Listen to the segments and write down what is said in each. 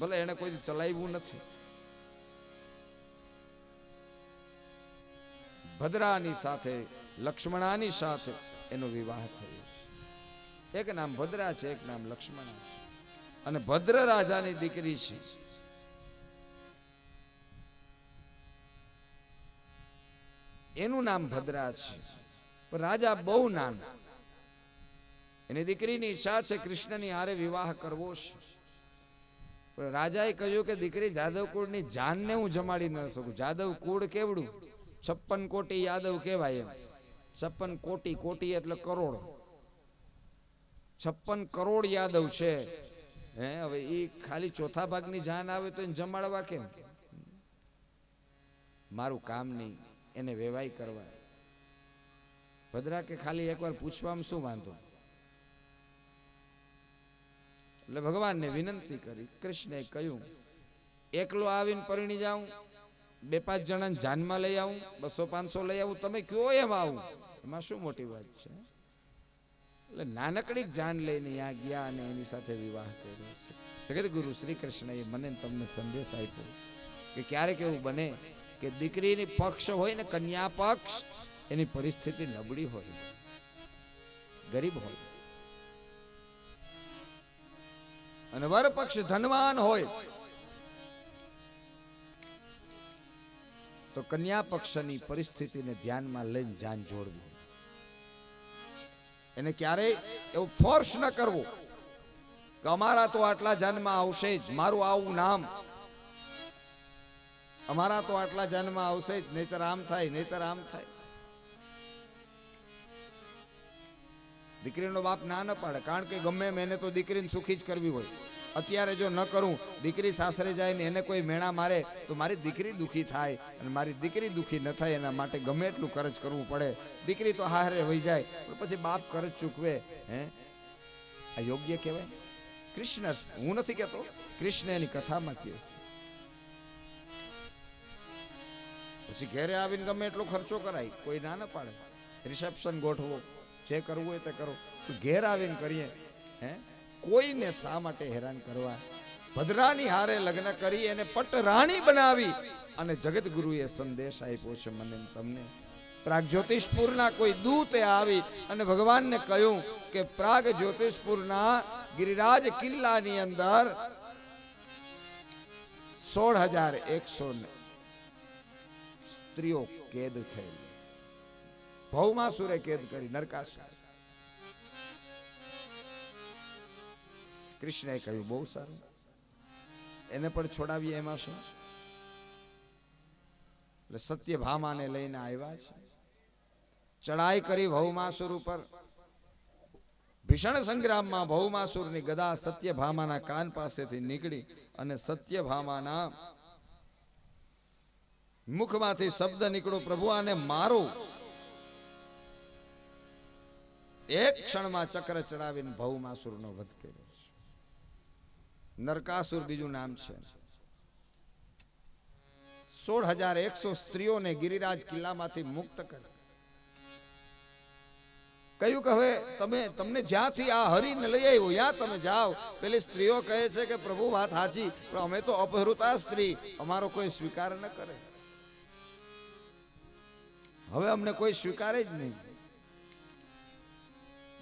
ભલે એને કોઈ ચલાવ્યું નથી. ભદ્રાની સાથે, લક્ષ્મણાની સાથે એનો વિવાહ થયો એક નામ ભદ્રા છે, એક નામ લક્ષ્મણા અને ભદ્ર રાજાની દીકરી છે. એનું નામ ભદ્રા છે. પણ રાજા બહુ નાના. એની દીકરીની ઈચ્છા છે, કૃષ્ણની હારે વિવાહ કરવો છે. પણ રાજાએ કહ્યું કે દીકરી જાદવ કુળની જાનને હું જમાડી ન શકું. જાદવ કુળ કેવડું? છપ્પન કોટી યાદવ કહેવાય એમ. છપ્પન કોટી કોટી એટલે કરોડ. છપ્પન કરોડ યાદવ છે. હે, હવે એ ખાલી ચોથા ભાગની જાન આવે તો એને જમાડવા કેમ? મારું કામ નહીં, એને વેવાય કરવા. ભદ્રા કે ખાલી એકવાર પૂછવામાં શું વાંધો? એટલે ભગવાનને વિનંતી કરી કૃષ્ણે કહ્યું, એકલો આવીને પરિણી જાઉં, બે પાંચ જણાને જાનમાં લઈ આવું, બસો પાંચસો લઈ આવું, તમે કયો એમ આવું? એમાં શું મોટી વાત છે? એટલે નાનકડી જાન લઈને આ ગયા અને એની સાથે વિવાહ કર્યો છે. જગત ગુરુ શ્રી કૃષ્ણએ મને તમને સંદેશ આપ્યો કે ક્યારેક એવું બને કે દીકરીની પક્ષ હોય ને કન્યા પક્ષ, એની પરિસ્થિતિ નબળી હોય, ગરીબ હોય. અને વરપક્ષ ધનવાન હોય. તો કન્યા પક્ષની પરિસ્થિતિને ધ્યાનમાં લઈને જાન જોડવું. એને ક્યારેય એવું ફોર્સ ન કરવો કે અમારા તો આટલા જાનમાં આવશે જ, મારું આવું નામ. અમારા તો આટલા જાનમાં આવશે જ, નહીતર આમ થાય, નહીતર આમ થાય. દીકરીનો બાપ ના ન પાડે, કારણ કે ગમે એમ એને તો દીકરીને સુખી જ કરવી હોય. અત્યારે જો ન કરું, દીકરી સાસરે જાય ને એને કોઈ મેણા મારે, તો મારી દીકરી દુઃખી થાય અને મારી દીકરી દુઃખી ન થાય એના માટે ગમે એટલું કરજ કરવું પડે. દીકરી તો હારે વહી જાય, પણ પછી બાપ કરજ ચૂકવે, હે? આ યોગ્ય કહેવાય? કૃષ્ણ, હું નથી કહેતો, કૃષ્ણ એની કથામાં કહે છે. પછી ઘેરે આવીને ગમે એટલો ખર્ચો કરાય, કોઈ ના ન પાડે. રિસેપ્શન ગોઠવો. જે કરવું હોય તે કરો. ઘેર આવીને કરીએ, હે? કોઈને શા માટે હેરાન કરવા? ભદ્રાની હારે લગ્ન કરી એને પટરાણી બનાવી અને જગત ગુરુએ સંદેશ આપ્યો છે મને તમને. પ્રાગ જ્યોતિષપુરના કોઈ દૂતે આવી અને ભગવાનને કહ્યું કે પ્રાગ જ્યોતિષપુરના ગિરિરાજ કિલ્લાની અંદર સોળ હજાર એકસો સ્ત્રીઓ કેદ થયેલી. ભૌમાસુરે કેદ કરી નરકાસુર. કૃષ્ણએ કહ્યું, બહુ સારું. એને પણ છોડાવીએ એમાં શું? એટલે સત્યભામાને લઈને આવ્યા છે. ચડાઈ કરી ભૌમાસુર ઉપર. ભીષણ સંગ્રામમાં ભૌમાસુરની ગદા સત્યભામાના કાન પાસેથી નીકળી અને સત્યભામાના મુખમાંથી શબ્દ નીકળો પ્રભુ, આને મારો એક ક્ષણમાં ચક્ર ચડાવીને ભૌમાસુરનો વધ કર્યો છે. નરકાસુર બીજું નામ છે. સોળ હજાર એકસો સ્ત્રીઓને ગિરિરાજ કિલ્લામાંથી મુક્ત કરી કહ્યું કે હવે તમે, તમને જ્યાંથી આ હરીને લઈ આવ્યો, યા તમે જાઓ. પેલી સ્ત્રીઓ કહે છે કે પ્રભુ વાત સાચી, પણ અમે તો અપહૃતા સ્ત્રી, અમારો કોઈ સ્વીકાર ન કરે. હવે અમને કોઈ સ્વીકારે જ નહીં.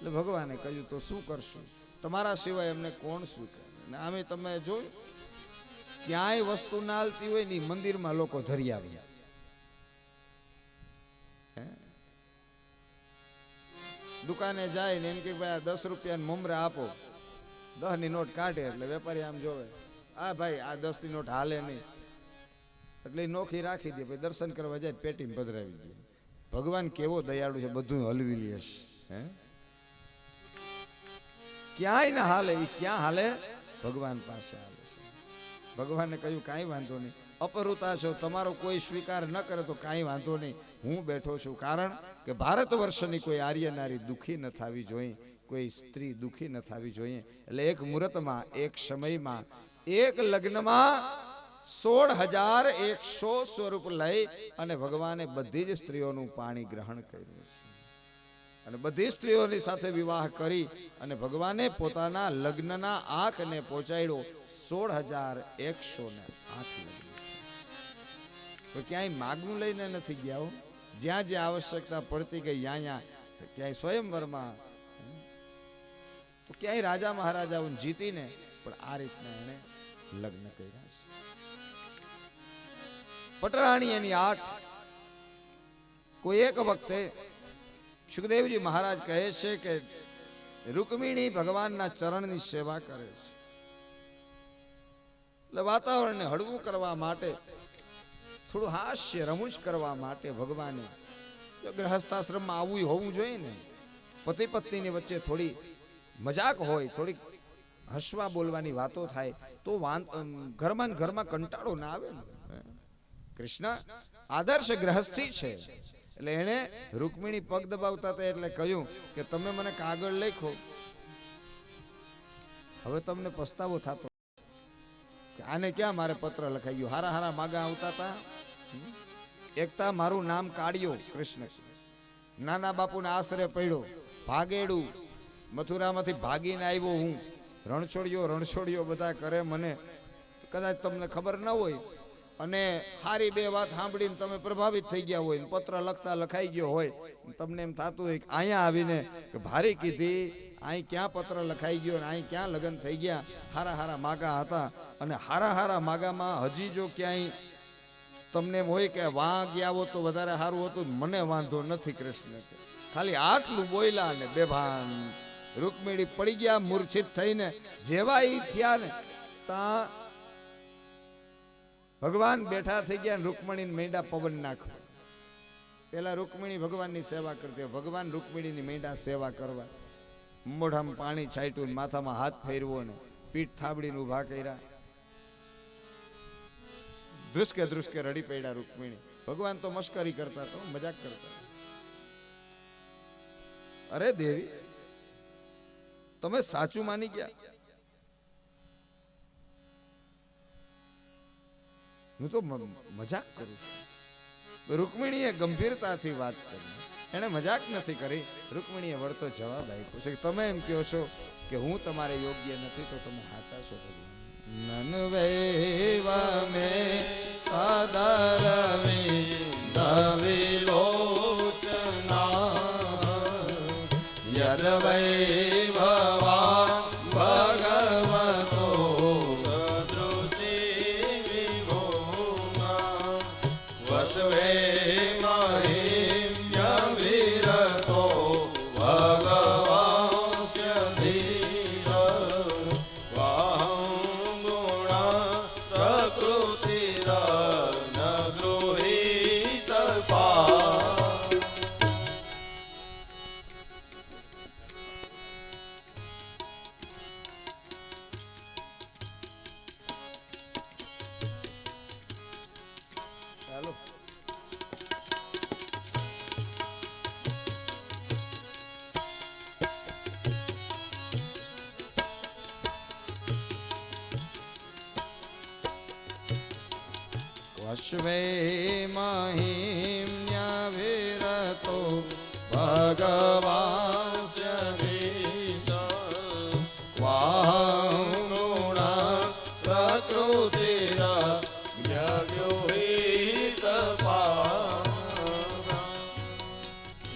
એટલે ભગવાને કહ્યું, તો શું કરશું? તમારા સિવાય એમને કોણ સ્વીકારે ને આમે તમે જોયું, ક્યાંય વસ્તુ ના હાલતી હોય ને મંદિરમાં લોકો ધરી આવ્યા? દુકાને જાય ને એમ કે, ભાઈ, આ દસ રૂપિયા મમરા આપો. દસની નોટ કાઢે એટલે વેપારી આમ જોવે, આ ભાઈ, આ દસની નોટ હાલે નહીં. એટલે નોખી રાખી દે, પછી દર્શન કરવા જાય પેટી પધરાવી દે. ભગવાન કેવો દયાળુ છે બધું હલવી લે છે. હે? ક્યાંય ના હાલે એ ક્યાં હાલે? ભગવાન પાસે હાલે છે. ભગવાને કહ્યું, કાંઈ વાંધો નહીં. અપહૃતા છો, તમારો કોઈ સ્વીકાર ન કરે તો કાંઈ વાંધો નહીં. હું બેઠો છું. કારણ કે ભારત વર્ષની કોઈ આર્ય નારી દુઃખી ન થવી જોઈએ, કોઈ સ્ત્રી દુઃખી ન થવી જોઈએ. એટલે એક મુહૂર્તમાં, એક સમયમાં, એક લગ્નમાં સોળ હજાર એકસો સ્વરૂપ લઈ અને ભગવાને બધી જ સ્ત્રીઓનું પાણી ગ્રહણ કર્યું છે. અને બધી સ્ત્રીઓની સાથે વિવાહ કરી અને ભગવાને પોતાના લગ્નના આંખને પહોંચાડ્યો સોળ હજાર એકસો ને આઠ લગ્ન. ક્યાંય માગવું લઈને નથી ગયા જ્યાં જ્યાં આવશ્યકતા પડતી ગઈ ત્યાં ત્યાં ક્યાંય સ્વયંવરમાં. તો ક્યાંય રાજા મહારાજાઓને જીતીને પણ આ રીતના એણે લગ્ન કર્યા છે. પટરાણી એની આઠ કોઈ એક વખતે સુખદેવજી મહારાજ કહે છે કે રૂકમિણી ભગવાનના ચરણની સેવા કરે છે. એટલે વાતાવરણને હળવું કરવા માટે, થોડું હાસ્ય રમૂજ કરવા માટે ભગવાને જો ગ્રહસ્થાશ્રમમાં આવવું હોવું જોઈએ ને, પતિ પત્નીની વચ્ચે થોડી મજાક હોય, થોડીક હસવા બોલવાની વાતો થાય, તો ઘરમાં ઘરમાં કંટાળો ના આવે ને. કૃષ્ણ આદર્શ ગ્રહસ્થી છે. એટલે એણે રૂકમિણી પગ દબાવતા હતા એટલે કહ્યું કે તમે મને કાગળ લખો. હવે તમને પસ્તાવો થતો આને ક્યાં મારે પત્ર લખાઈ ગયો હારા હારા માગા આવતા હતા એકતા મારું નામ કાઢ્યો કૃષ્ણ. નાના બાપુના આશરે પડ્યો, ભાગેડું, મથુરામાંથી ભાગીને આવ્યો હું. રણછોડિયો રણછોડિયો બધા કરે મને. કદાચ તમને ખબર ન હોય અને સારી બે વાત સાંભળીને તમે પ્રભાવિત થઈ ગયા હોય પત્ર લખતા લખાઈ ગયો હોય, તમને એમ થતું હોય કે અહીંયા આવીને કે ભારી કીધી, અહીં ક્યાં પત્ર લખાઈ ગયો ને અહીં ક્યાં લગ્ન થઈ ગયા, હારા હારા માગા હતા. અને હારા હારા માગામાં હજી જો ક્યાંય તમને એમ હોય કે વાં ગયા તો વધારે સારું હતું, મને વાંધો નથી કૃષ્ણ ખાલી આટલું બોયલા ને બેભાન. રૂકમિણી પડી ગયા, મૂર્છિત થઈને, જેવા ઈ થયા ને, તા ભગવાન બેઠા થઈ ગયા રૂકમણીને મેંડા પવન નાખો પેલા રૂકમિણી ભગવાનની સેવા કરતી હોય. ભગવાન રૂકમિણીની મેંડા સેવા કરવા. મોઢામાં પાણી છાંટ્યું માથામાં હાથ ફેરવો ને પીઠ થાબડીને ઊભા કર્યા. ધ્રુસકે ધ્રુસકે રડી પડ્યા રૂકમિણી. ભગવાન તો મશ્કરી કરતા તો મજાક કરતા અરે દેવી, તમે સાચું માની ગયા? હું તો મજાક કરું છું. રૂકમિણીએ ગંભીરતાથી વાત કરી. એણે મજાક નથી કરી. રૂકમિણીએ વળતો જવાબ આપ્યો છે તમે એમ કહો છો કે હું તમારે યોગ્ય નથી તો તમે સાચા છો ભગવાન. નનવૈવ મે તદરવિ દવિલોચના યદ વૈ ભવા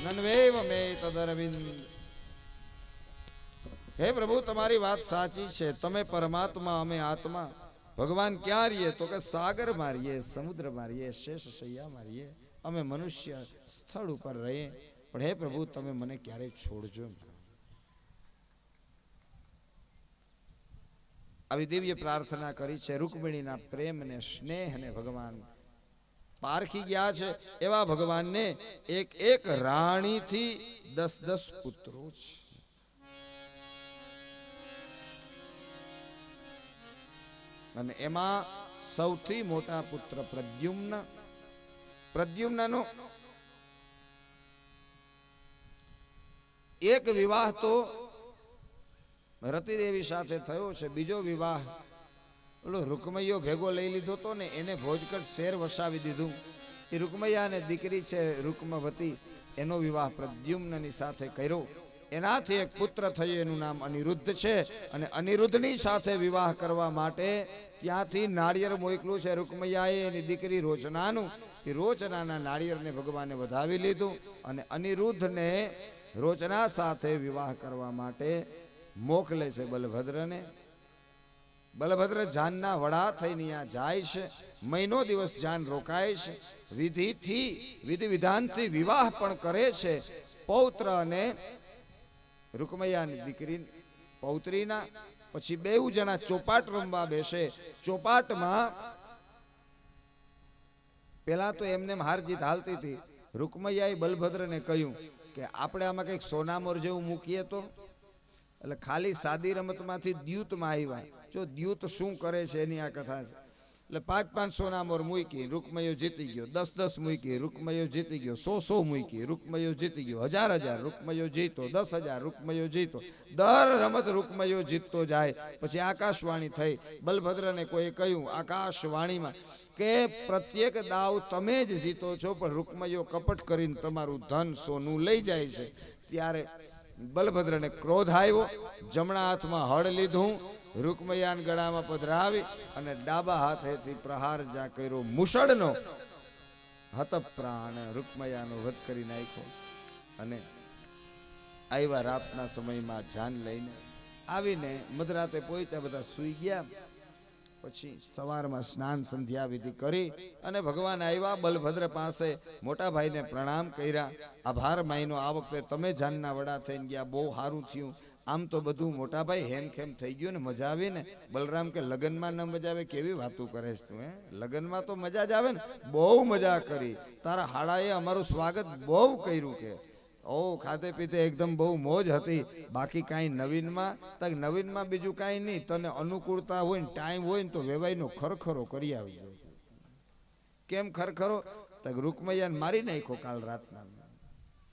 નનવેવ મે તદરવિંદ. હે પ્રભુ તમારી વાત સાચી છે. તમે પરમાત્મા અમે આત્મા. ભગવાન ક્યાં રહીએ? તો કે સાગર મારીએ સમુદ્ર મારીએ શેષ શૈયા મારીએ અમે મનુષ્ય સ્થળ ઉપર રહીએ. પણ હે પ્રભુ, તમે મને ક્યારેય છોડજો આવી દિવ્ય પ્રાર્થના કરી છે. રૂકમિણીના સ્નેહ ને ભગવાન પારખી ગયા છે. એવા ભગવાનને એક એક રાણીથી દસ દસ પુત્રો છે. અને એમાં સૌથી મોટા પુત્ર પ્રદ્યુમ્ન. પ્રદ્યુમ્નનો એક વિવાહ તો રતિદેવી સાથે થયો છે, બીજો વિવાહ ઓલો રૂકમૈયો ભેગો લઈ લીધો હતો ને એને ભોજકટ શેર વસાવી દીધું. એ રૂકમૈયાને દીકરી છે રૂકમવતી, એનો વિવાહ પ્રદ્યુમ્નની સાથે કર્યો. એનાથી એક પુત્ર થયો એનું નામ અનિરુદ્ધ છે અને અનિરુદ્ધની સાથે વિવાહ કરવા માટે ત્યાંથી નાળિયેર મોકલું છે રૂકમૈયાએ એની દીકરી રોચનાનું. એ રોચનાના નાળિયેરને ભગવાને વધાવી લીધું અને અનિરુદ્ધને રોચના સાથે વિવાહ કરવા માટે મોકલે છે બલભદ્રને. બલભદ્ર જાનના વડા થઈને ત્યાં જાય છે. મહિનો દિવસ જાન રોકાય છે. વિધિથી, વિધિ વિધાનથી વિવાહ પણ કરે છે. પૌત્ર અને રૂકમૈયાની દીકરી પૌત્રીના, પછી બેઉ જણા ચોપાટ રમવા બેસે. ચોપાટમાં પેલા તો એમને હાર જીત હાલતી હતી. રૂકમૈયાએ બલભદ્રને કહ્યું કે, આપણે આમાં કંઈક સોનામોર જેવું મૂકીએ તો? એટલે ખાલી સાદી રમતમાંથી દ્યુતમાં આવ્યા. જો દ્યુત શું કરે છે એની આ કથા છે. એટલે પાંચ પાંચ સોનામોર મૂકી, રૂકમયો જીતી ગયો, દસ દસ મૂકી, રૂકમયો જીતી ગયો, સો સો મૂકી, રૂકમયો જીતી ગયો, હજાર હજાર રૂકમયો જીતો, દસ હજાર રૂકમયો જીતો, દર રમત રૂકમયો જીતતો જાય. પછી આકાશવાણી થઈ, બલભદ્રને કોઈ કહ્યું, આકાશવાણીમાં કે પ્રત્યેક દાવ તમે જ જીતો છો, પણ રૂકમયો કપટ કરીને તમારું ધન સોનું લઈ જાય છે. ત્યારે બલભદ્રને ક્રોધ આવ્યો, જમણા હાથમાં હળ લીધું રૂકમયાન ગળામાં પધરાવી અને ડાબા હાથેથી પ્રહાર જ્યાં કર્યો મુસળનો હત પ્રાણ રૂકમયાનો વધ કરી નાખ્યો અને આવ્યા રાતના સમયમાં જાન લઈને આવીને મધરાતે પહોંચ્યા, બધા સૂઈ ગયા. પછી સવારમાં સ્નાન સંધ્યા વિધિ કરી અને ભગવાન આવ્યા, બલભદ્ર પાસે મોટા ભાઈને પ્રણામ કર્યા. આભાર માયનો આ વખતે તમે જાનના વડા થઈને ગયા, બહુ સારું થયું. આમ તો બધું મોટા ભાઈ હેમખેમ થઈ ગયું ને મજા આવી ને. બલરામ કે, લગ્નમાં ન મજા આવે, કેવી વાતો કરે છે તું, હે? લગ્નમાં તો મજા જ આવે ને. બહુ મજા કરી. તારા હાડાએ અમારું સ્વાગત બહુ કર્યું કે. ઓ ખાતે પીતે એકદમ બહુ મોજ હતી. બાકી કાંઈ નવીનમાં તક નવીનમાં બીજું કાંઈ નહીં. તને અનુકૂળતા હોય ને, ટાઈમ હોય ને, તો વેવાઈનો ખરખરો કરી આવજો. કેમ ખરખરો? તક રૂકમૈયાને મારી નાખ્યો કાલ રાતના.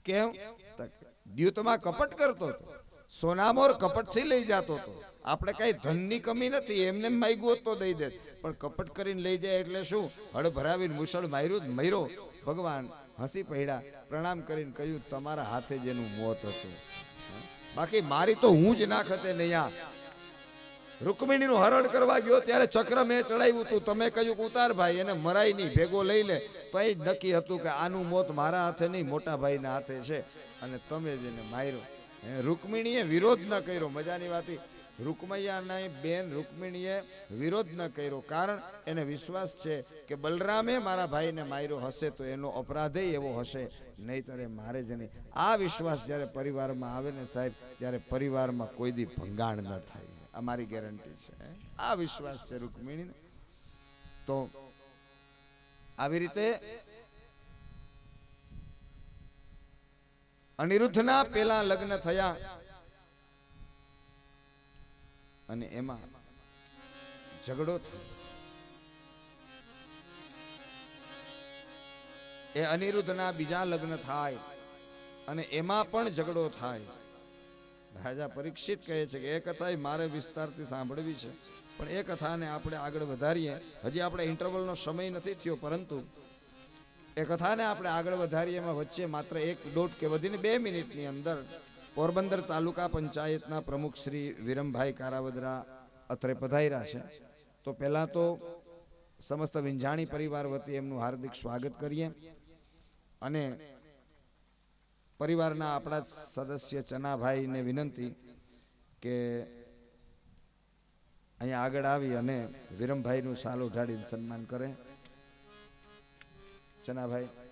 કેમ? તક દ્યુતમાં કપટ કરતો હતો. સોનામોર કપટથી લઈ જતો હતો. આપણે કઈ ધનની કમી નથી, એમને માગ્યું તો દઈ દે પણ કપટ કરીને લઈ જાય એટલે શું? હળ ભરાવીને મુસળ માર્યું મર્યો. ભગવાન હસી પડ્યા, પ્રણામ કરીને કહ્યું, તમારા હાથે જેનું મોત હતું. બાકી મારી તો હું જ નાખતે આ રૂકમિણીનું હરણ કરવા ગયો ત્યારે ચક્ર મેં ચડાવ્યું હતું. તમે કહ્યું, ઉતાર ભાઈ, એને મરાય નહીં, ભેગો લઈ લે. તો નક્કી હતું કે આનું મોત મારા હાથે નહીં, મોટા ભાઈના હાથે છે. અને તમે જ એને માર્યો. રૂકમિણીએ વિરોધ ન કર્યો. મજાની વાત નહીં બેન રૂકમિણીએ વિરોધ ન કર્યો. કારણ એને વિશ્વાસ છે કે બલરામે મારા ભાઈને માર્યો હશે તો એનો અપરાધે એવો હશે. નહીતર એ મારે જ નહીં આ વિશ્વાસ જ્યારે પરિવારમાં આવે ને સાહેબ, ત્યારે પરિવારમાં કોઈ દી ભંગાણ ન થાય. આ મારી ગેરંટી છે આ વિશ્વાસ છે રૂકમિણીને. તો આવી રીતે અનિરુદ્ધના પેલા લગ્ન થયા. અને એમાં ઝઘડો થયો. એ અનિરુદ્ધના બીજા લગ્ન થાય અને એમાં પણ ઝઘડો થાય. રાજા પરીક્ષિત કહે છે કે એ કથા મારે વિસ્તારથી સાંભળવી છે. પણ એ કથાને આપણે આગળ વધારીએ. હજી આપણે ઇન્ટરવલનો સમય નથી થયો, પરંતુ એ કથાને આપણે આગળ વધારીએ, એમાં વચ્ચે માત્ર એક દોઢ કે વધીને બે મિનિટની અંદર પોરબંદર તાલુકા પંચાયતના પ્રમુખ શ્રી વિરમભાઈ કારાવદરા અત્રે પધાર્યા છે. તો પહેલાં તો સમસ્ત વિંજાણી પરિવાર વતી એમનું હાર્દિક સ્વાગત કરીએ અને પરિવારના આપણા સદસ્ય ચનાભાઈને વિનંતી કે અહીંયા આગળ આવી અને વિરમભાઈનું સાલ ઉઢાડીને સન્માન કરે. ચનાભાઈ